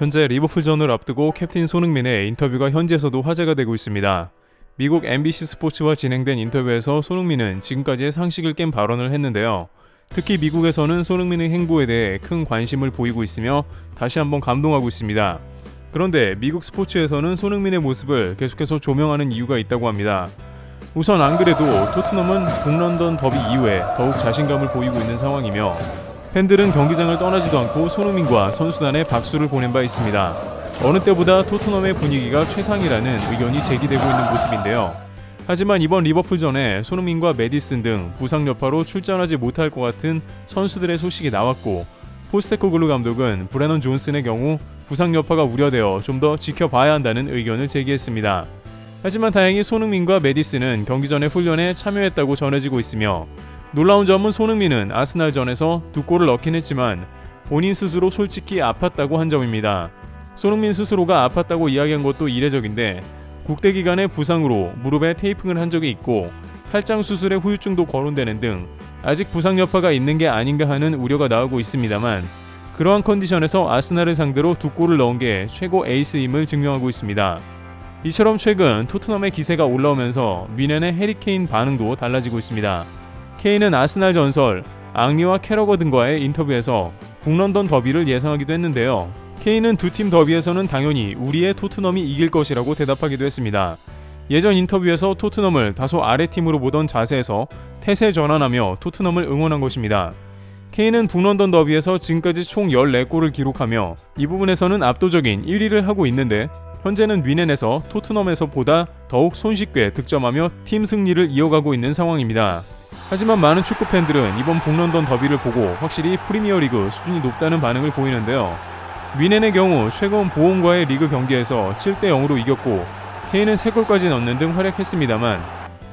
현재 리버풀전을 앞두고 캡틴 손흥민의 인터뷰가 현지에서도 화제가 되고 있습니다. 미국 MBC 스포츠와 진행된 인터뷰에서 손흥민은 지금까지의 상식을 깬 발언을 했는데요. 특히 미국에서는 손흥민의 행보에 대해 큰 관심을 보이고 있으며 다시 한번 감동하고 있습니다. 그런데 미국 스포츠에서는 손흥민의 모습을 계속해서 조명하는 이유가 있다고 합니다. 우선 안 그래도 토트넘은 북런던 더비 이후에 더욱 자신감을 보이고 있는 상황이며 팬들은 경기장을 떠나지도 않고 손흥민과 선수단에 박수를 보낸 바 있습니다. 어느 때보다 토트넘의 분위기가 최상이라는 의견이 제기되고 있는 모습인데요. 하지만 이번 리버풀전에 손흥민과 메디슨 등 부상 여파로 출전하지 못할 것 같은 선수들의 소식이 나왔고 포스테코글루 감독은 브레넌 존슨의 경우 부상 여파가 우려되어 좀 더 지켜봐야 한다는 의견을 제기했습니다. 하지만 다행히 손흥민과 메디슨은 경기 전에 훈련에 참여했다고 전해지고 있으며 놀라운 점은 손흥민은 아스날전에서 두 골을 넣긴 했지만 본인 스스로 솔직히 아팠다고 한 점입니다. 손흥민 스스로가 아팠다고 이야기한 것도 이례적인데 국대 기간의 부상으로 무릎에 테이핑을 한 적이 있고 팔짱 수술에 후유증도 거론되는 등 아직 부상 여파가 있는 게 아닌가 하는 우려가 나오고 있습니다만 그러한 컨디션에서 아스날을 상대로 두 골을 넣은 게 최고 에이스임을 증명하고 있습니다. 이처럼 최근 토트넘의 기세가 올라오면서 미넨의 해리케인 반응도 달라지고 있습니다. 케인은 아스날 전설 앙리와 캐러거 등과의 인터뷰에서 북런던 더비를 예상하기도 했는데요. 케인은 두 팀 더비에서는 당연히 우리의 토트넘이 이길 것이라고 대답하기도 했습니다. 예전 인터뷰에서 토트넘을 다소 아래 팀으로 보던 자세에서 태세 전환하며 토트넘을 응원한 것입니다. 케인은 북런던 더비에서 지금까지 총 14골을 기록하며 이 부분에서는 압도적인 1위를 하고 있는데 현재는 위넨에서 토트넘에서 보다 더욱 손쉽게 득점하며 팀 승리를 이어가고 있는 상황입니다. 하지만 많은 축구 팬들은 이번 북런던 더비를 보고 확실히 프리미어리그 수준이 높다는 반응을 보이는데요. 위넨의 경우 최근 보험과의 리그 경기에서 7대 0으로 이겼고 케인은 3골까지 넣는 등 활약했습니다만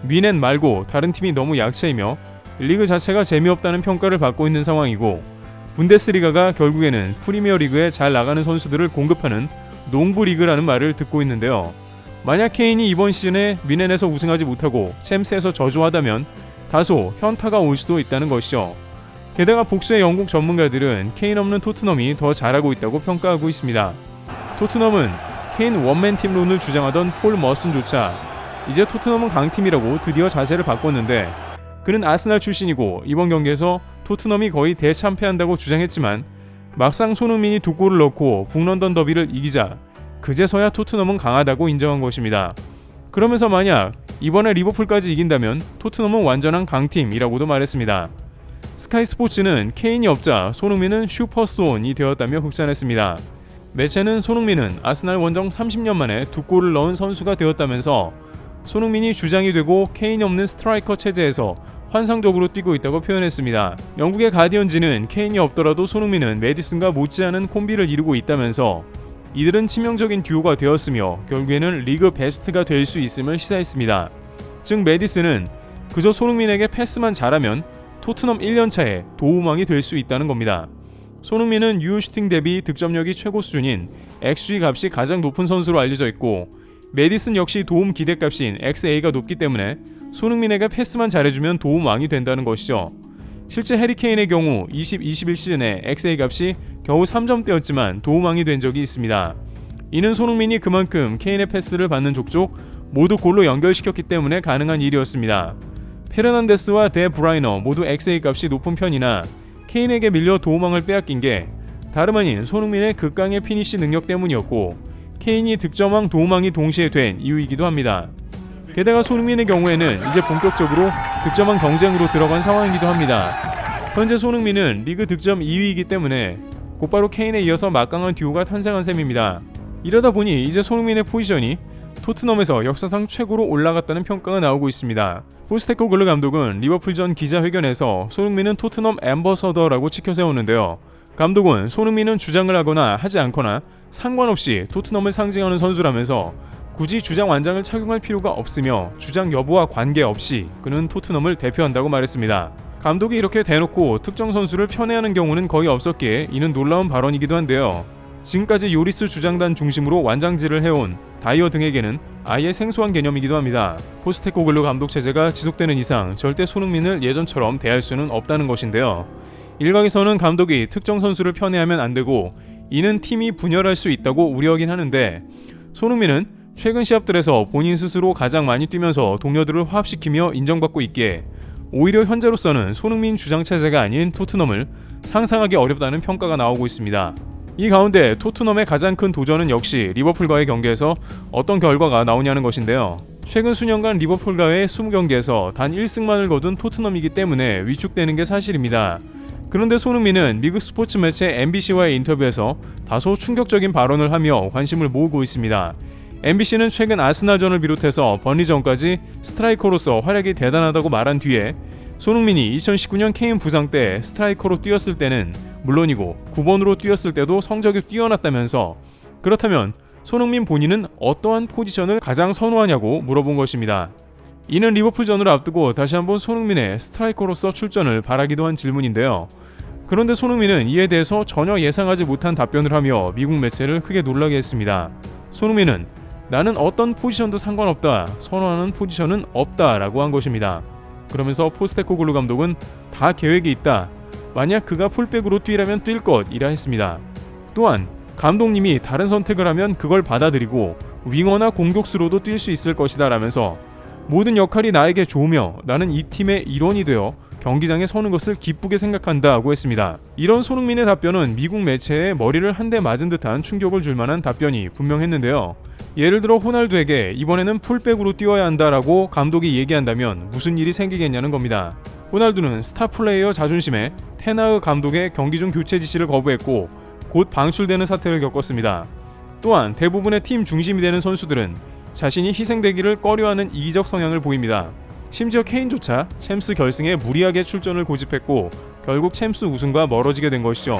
위넨 말고 다른 팀이 너무 약체이며 리그 자체가 재미없다는 평가를 받고 있는 상황이고 분데스리가가 결국에는 프리미어리그에 잘 나가는 선수들을 공급하는 농부 리그라는 말을 듣고 있는데요. 만약 케인이 이번 시즌에 미넨에서 우승하지 못하고 챔스에서 저조하다면 다소 현타가 올 수도 있다는 것이죠. 게다가 복수의 영국 전문가들은 케인 없는 토트넘이 더 잘하고 있다고 평가하고 있습니다. 토트넘은 케인 원맨 팀론을 주장하던 폴 머슨조차 이제 토트넘은 강팀이라고 드디어 자세를 바꿨는데 그는 아스날 출신이고 이번 경기에서 토트넘이 거의 대참패한다고 주장했지만 막상 손흥민이 두 골을 넣고 북런던 더비를 이기자 그제서야 토트넘은 강하다고 인정한 것입니다. 그러면서 만약 이번에 리버풀까지 이긴다면 토트넘은 완전한 강팀이라고도 말했습니다. 스카이 스포츠는 케인이 없자 손흥민은 슈퍼스온이 되었다며 극찬했습니다. 매체는 손흥민은 아스날 원정 30년 만에 두 골을 넣은 선수가 되었다면서 손흥민이 주장이 되고 케인이 없는 스트라이커 체제에서 환상적으로 뛰고 있다고 표현했습니다. 영국의 가디언지는 케인이 없더라도 손흥민은 메디슨과 못지않은 콤비를 이루고 있다면서 이들은 치명적인 듀오가 되었으며 결국에는 리그 베스트가 될 수 있음을 시사했습니다. 즉 메디슨은 그저 손흥민에게 패스만 잘하면 토트넘 1년차에 도움왕이 될 수 있다는 겁니다. 손흥민은 유효 슈팅 대비 득점력이 최고 수준인 XG 값이 가장 높은 선수로 알려져 있고 메디슨 역시 도움 기대값인 XA가 높기 때문에 손흥민에게 패스만 잘해주면 도움왕이 된다는 것이죠. 실제 해리케인의 경우 20-21 시즌에 XA 값이 겨우 3점대였지만 도움왕이 된 적이 있습니다. 이는 손흥민이 그만큼 케인의 패스를 받는 족족 모두 골로 연결시켰기 때문에 가능한 일이었습니다. 페르난데스와 데 브라이너 모두 XA 값이 높은 편이나 케인에게 밀려 도움왕을 빼앗긴 게 다름 아닌 손흥민의 극강의 피니시 능력 때문이었고 케인이 득점왕 도움왕이 동시에 된 이유이기도 합니다. 게다가 손흥민의 경우에는 이제 본격적으로 득점왕 경쟁으로 들어간 상황이기도 합니다. 현재 손흥민은 리그 득점 2위이기 때문에 곧바로 케인에 이어서 막강한 듀오가 탄생한 셈입니다. 이러다 보니 이제 손흥민의 포지션이 토트넘에서 역사상 최고로 올라갔다는 평가가 나오고 있습니다. 포스테코 글르 감독은 리버풀 전 기자회견에서 손흥민은 토트넘 엠버서더라고 치켜 세우는데요. 감독은 손흥민은 주장을 하거나 하지 않거나 상관없이 토트넘을 상징하는 선수라면서 굳이 주장 완장을 착용할 필요가 없으며 주장 여부와 관계없이 그는 토트넘을 대표한다고 말했습니다. 감독이 이렇게 대놓고 특정 선수를 편애하는 경우는 거의 없었기에 이는 놀라운 발언이기도 한데요. 지금까지 요리스 주장단 중심으로 완장질을 해온 다이어 등에게는 아예 생소한 개념이기도 합니다. 포스테코글로 감독 체제가 지속되는 이상 절대 손흥민을 예전처럼 대할 수는 없다는 것인데요. 일각에서는 감독이 특정 선수를 편애하면 안 되고 이는 팀이 분열할 수 있다고 우려하긴 하는데 손흥민은 최근 시합들에서 본인 스스로 가장 많이 뛰면서 동료들을 화합시키며 인정받고 있기에 오히려 현재로서는 손흥민 주장 체제가 아닌 토트넘을 상상하기 어렵다는 평가가 나오고 있습니다. 이 가운데 토트넘의 가장 큰 도전은 역시 리버풀과의 경기에서 어떤 결과가 나오냐는 것인데요. 최근 수년간 리버풀과의 20경기에서 단 1승만을 거둔 토트넘이기 때문에 위축되는 게 사실입니다. 그런데 손흥민은 미국 스포츠 매체 MBC와의 인터뷰에서 다소 충격적인 발언을 하며 관심을 모으고 있습니다. MBC는 최근 아스날전을 비롯해서 번리전까지 스트라이커로서 활약이 대단하다고 말한 뒤에 손흥민이 2019년 케인 부상 때 스트라이커로 뛰었을 때는 물론이고 9번으로 뛰었을 때도 성적이 뛰어났다면서 그렇다면 손흥민 본인은 어떠한 포지션을 가장 선호하냐고 물어본 것입니다. 이는 리버풀전을 앞두고 다시 한번 손흥민의 스트라이커로서 출전을 바라기도 한 질문인데요. 그런데 손흥민은 이에 대해서 전혀 예상하지 못한 답변을 하며 미국 매체를 크게 놀라게 했습니다. 손흥민은 나는 어떤 포지션도 상관없다. 선호하는 포지션은 없다라고 한 것입니다. 그러면서 포스테코글루 감독은 다 계획이 있다. 만약 그가 풀백으로 뛰라면 뛸 것이라 했습니다. 또한 감독님이 다른 선택을 하면 그걸 받아들이고 윙어나 공격수로도 뛸 수 있을 것이다 라면서 모든 역할이 나에게 좋으며 나는 이 팀의 일원이 되어 경기장에 서는 것을 기쁘게 생각한다고 했습니다. 이런 손흥민의 답변은 미국 매체에 머리를 한 대 맞은 듯한 충격을 줄 만한 답변이 분명했는데요. 예를 들어 호날두에게 이번에는 풀백으로 뛰어야 한다라고 감독이 얘기한다면 무슨 일이 생기겠냐는 겁니다. 호날두는 스타 플레이어 자존심에 테나흐 감독의 경기 중 교체 지시를 거부했고 곧 방출되는 사태를 겪었습니다. 또한 대부분의 팀 중심이 되는 선수들은 자신이 희생되기를 꺼려하는 이기적 성향을 보입니다. 심지어 케인조차 챔스 결승에 무리하게 출전을 고집했고 결국 챔스 우승과 멀어지게 된 것이죠.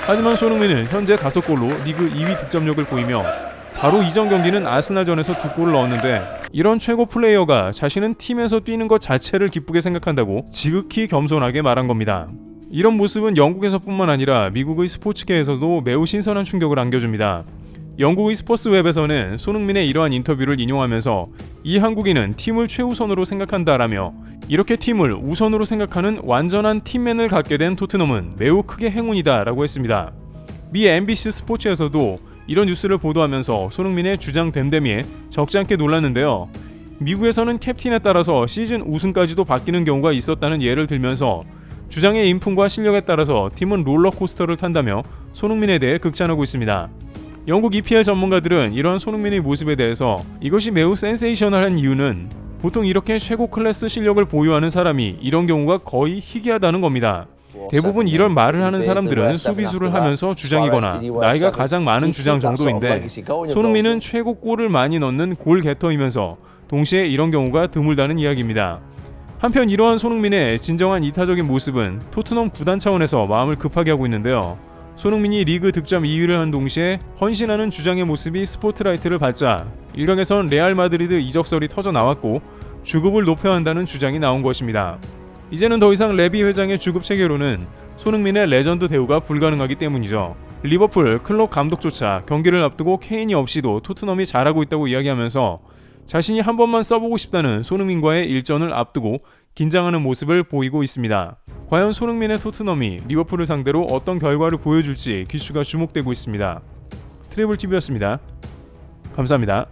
하지만 손흥민은 현재 5골로 리그 2위 득점력을 보이며 바로 이전 경기는 아스날전에서 두 골을 넣었는데 이런 최고 플레이어가 자신은 팀에서 뛰는 것 자체를 기쁘게 생각한다고 지극히 겸손하게 말한 겁니다. 이런 모습은 영국에서뿐만 아니라 미국의 스포츠계에서도 매우 신선한 충격을 안겨줍니다. 영국의 스포츠 웹에서는 손흥민의 이러한 인터뷰를 인용하면서 이 한국인은 팀을 최우선으로 생각한다라며 이렇게 팀을 우선으로 생각하는 완전한 팀맨을 갖게 된 토트넘은 매우 크게 행운이다라고 했습니다. 미 MBC 스포츠에서도 이런 뉴스를 보도하면서 손흥민의 주장 됨됨이에 적지 않게 놀랐는데요. 미국에서는 캡틴에 따라서 시즌 우승까지도 바뀌는 경우가 있었다는 예를 들면서 주장의 인품과 실력에 따라서 팀은 롤러코스터를 탄다며 손흥민에 대해 극찬하고 있습니다. 영국 EPL 전문가들은 이런 손흥민의 모습에 대해서 이것이 매우 센세이셔널한 이유는 보통 이렇게 최고 클래스 실력을 보유하는 사람이 이런 경우가 거의 희귀하다는 겁니다. 대부분 이런 말을 하는 사람들은 수비수를 하면서 주장이거나 나이가 가장 많은 주장 정도인데 손흥민은 최고 골을 많이 넣는 골 게터이면서 동시에 이런 경우가 드물다는 이야기입니다. 한편 이러한 손흥민의 진정한 이타적인 모습은 토트넘 구단 차원에서 마음을 급하게 하고 있는데요. 손흥민이 리그 득점 2위를 한 동시에 헌신하는 주장의 모습이 스포트라이트를 받자 일각에선 레알 마드리드 이적설이 터져 나왔고 주급을 높여야 한다는 주장이 나온 것입니다. 이제는 더 이상 레비 회장의 주급 체계로는 손흥민의 레전드 대우가 불가능하기 때문이죠. 리버풀 클럽 감독조차 경기를 앞두고 케인이 없이도 토트넘이 잘하고 있다고 이야기하면서 자신이 한 번만 써보고 싶다는 손흥민과의 일전을 앞두고 긴장하는 모습을 보이고 있습니다. 과연 손흥민의 토트넘이 리버풀을 상대로 어떤 결과를 보여줄지 기수가 주목되고 있습니다. 트래블 TV였습니다. 감사합니다.